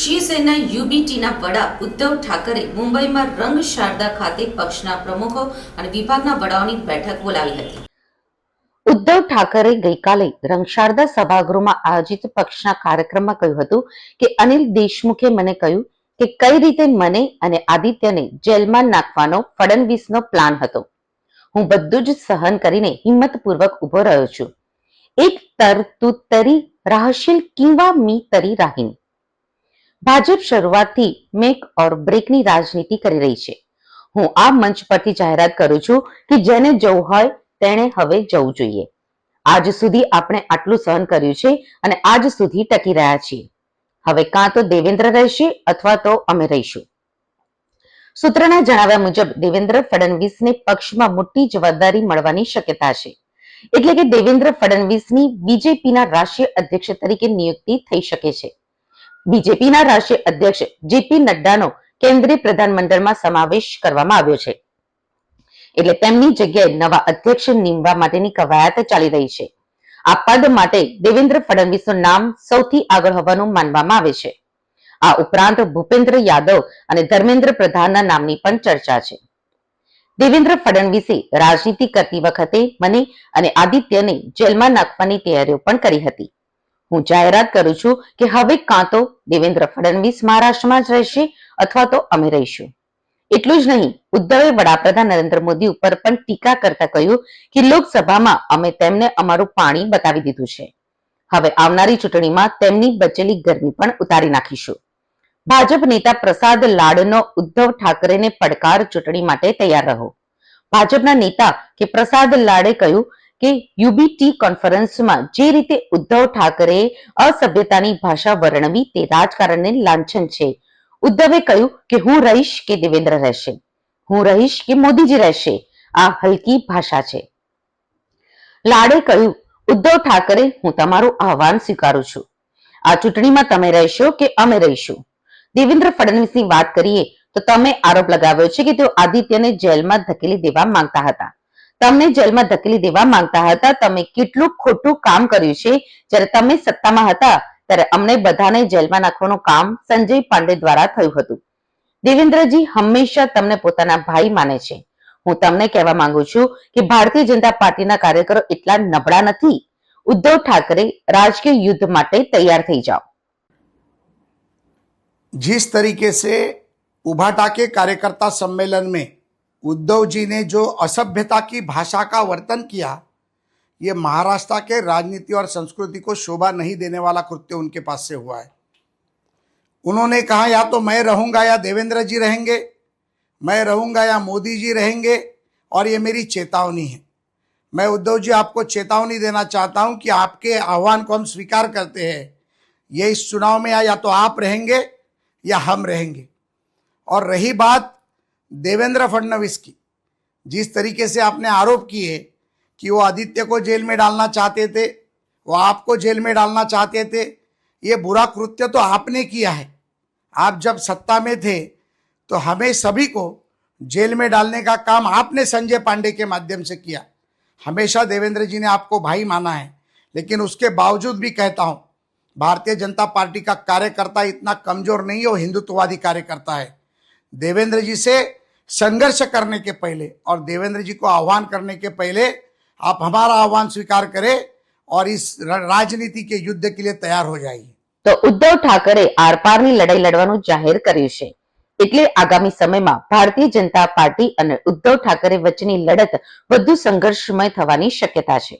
શિવસેના યુબીટીના વડા ઉદ્ધવ ઠાકરે મુંબઈમાં રંગ શારદા ખાતે પક્ષના પ્રમુખો અને વિભાગના વડાઓની બેઠક બોલાવી હતી. ઉદ્ધવ ઠાકરે ગઈકાલે રંગશારદા સભાગૃહમાં આયોજિત પક્ષના કાર્યક્રમમાં કહ્યું હતું કે અનિલ દેશમુખે મને કહ્યું કે કઈ રીતે મને અને આદિત્યને જેલમાં નાખવાનો ફડણવીસનો પ્લાન હતો. હું બધું જ સહન કરીને હિંમતપૂર્વક ઊભો રહ્યો છું. એક તર તું તરી રાહશીલ કિંવા મી તરી રાહીન ભાજપ શરૂઆતથી મેક ઓર બ્રેકની રાજનીતિ કરી રહી છે. હું આ મંચ પરથી જાહેરાત કરું છું કે જેને જવું હોય તેણે હવે જવું જોઈએ. આજ સુધી આપણે આટલું સહન કર્યું છે અને આજ સુધી ટકી રહ્યા છીએ. હવે કાં તો દેવેન્દ્ર રહેશે અથવા તો અમે રહીશું. સૂત્રના જણાવ્યા મુજબ દેવેન્દ્ર ફડણવીસને પક્ષમાં મોટી જવાબદારી મળવાની શક્યતા છે. એટલે કે દેવેન્દ્ર ફડણવીસની બીજેપીના રાષ્ટ્રીય અધ્યક્ષ તરીકે નિયુક્તિ થઈ શકે છે. બીજેપીના રાષ્ટ્રીય અધ્યક્ષ જેપી નડ્ડાનો કેન્દ્રીય પ્રધાનમંડળમાં સમાવેશ કરવામાં આવ્યો છે. એટલે તેમની જગ્યાએ નવા અધ્યક્ષ નીમવા માટેની કવાયત ચાલી રહી છે. આ પદ માટે દેવેન્દ્ર ફડણવીસનું નામ સૌથી આગળ હોવાનું માનવામાં આવે છે. આ ઉપરાંત ભૂપેન્દ્ર યાદવ અને ધર્મેન્દ્ર પ્રધાનના નામની પણ ચર્ચા છે. દેવેન્દ્ર ફડણવીસે રાજનીતિ કરતી વખતે મને અને આદિત્યને જેલમાં નાખવાની તૈયારીઓ પણ કરી હતી. હું જાહેરાત કરું છું કે હવે કાં તો દેવેન્દ્ર ફડણવીસ મહારાષ્ટ્રમાં જ રહેશે અથવા તો અમે રહીશું. એટલું જ નહીં, ઉદ્ધવે વડાપ્રધાન નરેન્દ્ર મોદી ઉપર પણ ટીકા કરતા કહ્યું કે લોકસભામાં અમે તેમને અમારું પાણી બતાવી દીધું છે. હવે આવનારી ચૂંટણીમાં તેમની બચેલી ગરમી પણ ઉતારી નાખીશું. ભાજપ નેતા પ્રસાદ લાડનો ઉદ્ધવ ઠાકરેને પડકાર ચૂંટણી માટે તૈયાર રહો. ભાજપના નેતા કે પ્રસાદ લાડે કહ્યું કે યુબીટી કોન્ફરન્સમાં જે રીતે ઉદ્ધવ ઠાકરે અસભ્યતાની ભાષા વર્ણવી તે રાજકારણને લાંછન છે. ઉદ્ધવે કહ્યું કે હું રહીશ કે દેવેન્દ્ર રહેશે. હું રહીશ કે મોદીજી રહેશે. આ હલકી ભાષા છે. લાડે કહ્યું, ઉદ્ધવ ઠાકરે, હું તમારું આહવાન સ્વીકારું છું. આ ચૂંટણીમાં તમે રહેશો કે અમે રહીશું? દેવેન્દ્ર ફડણવીસની વાત કરીએ તો તમે આરોપ લગાવ્યો છે કે તેઓ આદિત્યને જેલમાં ધકેલી દેવા માંગતા હતા. તમને જેલમાં ધકેલી દેવા માંગતા હતા તમે કેટલું ખોટું કામ કર્યું છે જ્યારે તમે સત્તામાં હતા ત્યારે અમને બધાને જેલમાં નાખવાનું કામ સંજય પાંડે દ્વારા થયું હતું દેવેન્દ્રજી હંમેશા તમને પોતાના ભાઈ માને છે હું તમને કહેવા માંગુ છું કે ભારતીય જનતા પાર્ટીના કાર્યકરો એટલા નબળા નથી ઉદ્ધવ ઠાકરે રાજકીય યુદ્ધ માટે તૈયાર થઈ જાઓ जिस तरीके से उभाटा के कार्यकर्ता सम्मेलन में उद्धव जी ने जो असभ्यता की भाषा का वर्तन किया, ये महाराष्ट्र के राजनीति और संस्कृति को शोभा नहीं देने वाला कृत्य उनके पास से हुआ है। उन्होंने कहा, या तो मैं रहूँगा या देवेंद्र जी रहेंगे, मैं रहूँगा या मोदी जी रहेंगे, और ये मेरी चेतावनी है। मैं उद्धव जी, आपको चेतावनी देना चाहता हूँ कि आपके आह्वान को हम स्वीकार करते हैं। ये इस चुनाव में या तो आप रहेंगे या हम रहेंगे। और रही बात देवेंद्र फडणवीस की। जिस तरीके से आपने आरोप किए कि वो आदित्य को जेल में डालना चाहते थे, वो आपको जेल में डालना चाहते थे, ये बुरा कृत्य तो आपने किया है। आप जब सत्ता में थे तो हमें सभी को जेल में डालने का काम आपने संजय पांडे के माध्यम से किया। हमेशा देवेंद्र जी ने आपको भाई माना है, लेकिन उसके बावजूद भी कहता हूँ, भारतीय जनता पार्टी का कार्यकर्ता इतना कमज़ोर नहीं है, वो हिंदुत्ववादी कार्यकर्ता है। देवेंद्र जी से संघर्ष करने के पहले और देवेंद्र जी को आह्वान करने के पहले आप हमारा आह्वान स्वीकार करें और इस र- राजनीति के युद्ध के लिए तैयार हो जाइए તો ઉદ્ધવ ઠાકરે આરપારની લડાઈ લડવાનું જાહેર કર્યું છે એટલે આગામી સમયમાં ભારતીય જનતા પાર્ટી અને ઉદ્ધવ ઠાકરે વચ્ચેની લડત વધુ સંઘર્ષમય થવાની શક્યતા છે